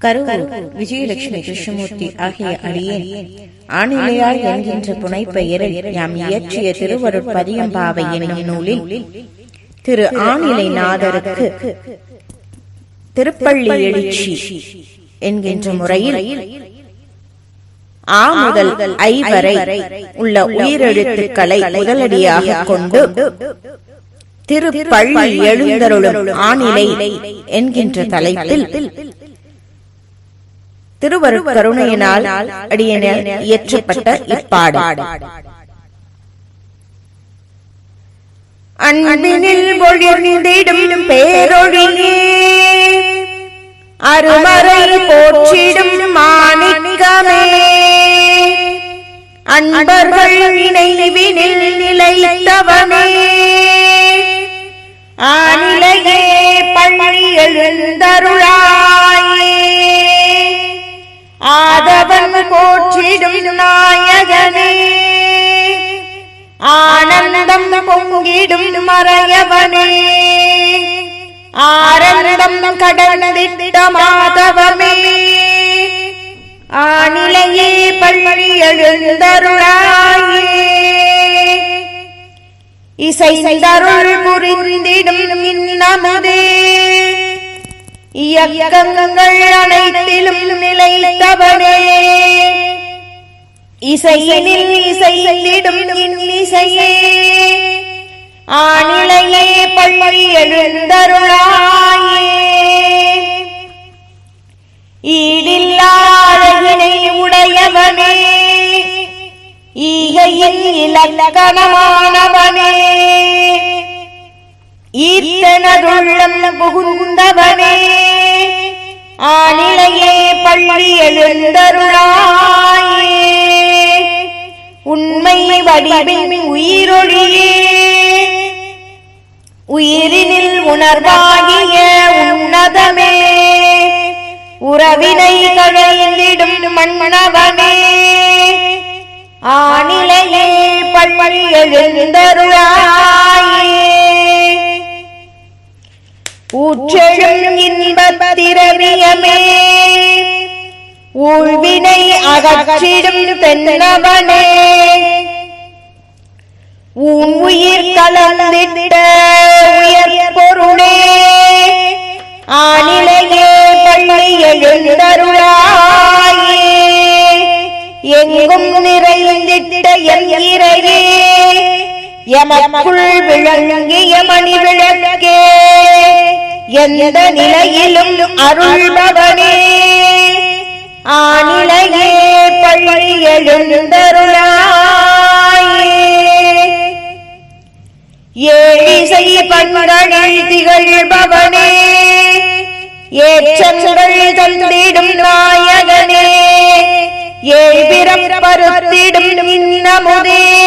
கரூர் விஜயலட்சுமி கிருஷ்ணமூர்த்தி ஆகிய அடியேன். ஆணிலையாய் என்கின்ற புனைப்பெயரில் யாம் இயற்றிய திருவருட் பதியம்பாவை என்னும் நூலில் திரு ஆணிலை நாதருக்கு திருப்பள்ளி எழுச்சி என்கின்ற முறையில் ஆ முதல் ஐ வரை உள்ள உயிரெழுத்துக்களை முதலடியாக கொண்டு திருப்பள்ளி எழுந்தருளும் ஆணிலை என்கின்ற தலைப்பில் திருவரு கருணையினால் அடியென இயற்றப்பட்ட இப்பாடு. அன்பினில் ஒழிந்திடும் பேரொழியே அருமறை போற்றிடும் மாணிக்கமே. அன்பர்கள் நினைவினில் நிலைத்தவனே. ஆனிலையே பள்ளி எழுந்தருளாயே മാധവൻ കോക്ഷിടും നായകനേ. ആനന്ദം പൊങ്കിടും മറയവനേ. ആരനടം കടന്നിട്ട മാധവമേ. ആണിലയെ പള്ളിയെഴുന്തരുളായേ ഇസൈ തരുൾ പുരിന്തിടും ഇന്നമുദേ இயக்கங்கள் அனைத்திலும் நிலைத்தவனே. இசையினில் இசையிடும் இன்னிசையே. ஆணிலையே பள்ளி எழுந்தருளாயே. ஈடில்லாதகினை உடையவனே. ஈகையின் இலக்கணமானவனே. ஈர்த்தனதுள்ளம் புகுந்தவனே. ஆனிலையே பள்ளி எழுந்தருளாயே. உண்மை வடிவின் உயிரொழியே. உயிரினில் உணர்வாகிய உன்னதமே. உறவினை கழிந்திடும் மன்னவனே ஆனிலையே பள்ளி எழுந்தருளா ஊற்றெழும் இன்பத்திரவியமே ஊழ்வினை அகற்றிடும் தென்னவனே. உன் உயிர் கலந்திட்ட உயர் பொருளே. ஆனிலையே பள்ளி எழுந்தருளாயே. எங்கும் நிறைந்திட்ட என் இறையே. எமக்குள் விளங்கிய மணி விளக்கே எந்த நிலையிலும் அருள்பவனே. ஆனிலையே பள்ளி எழுந்தருளாயே. ஏழிசை பண்களில் திகழ்பவனே. ஏற்றங்கள் தந்திடும் நாயகனே. ஏழ்பிறம் பருத்திடும் இன்னமுதே.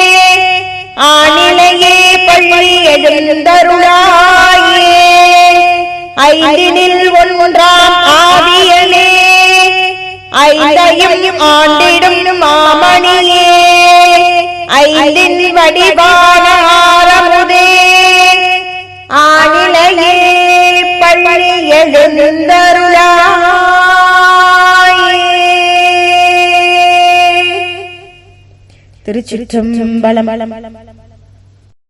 ஆனிலையே எழுந்தருளாயே ஐந்தினில் ஒன்றாம் ஆவியனே ஐந்தையும் ஆண்டிடும் மாமணியே ஐந்தின் வடிவான ஆரமுதே ஆனிலையே பள்ளி எழுந்தருளாயே திருச்சிற்றம்பலம்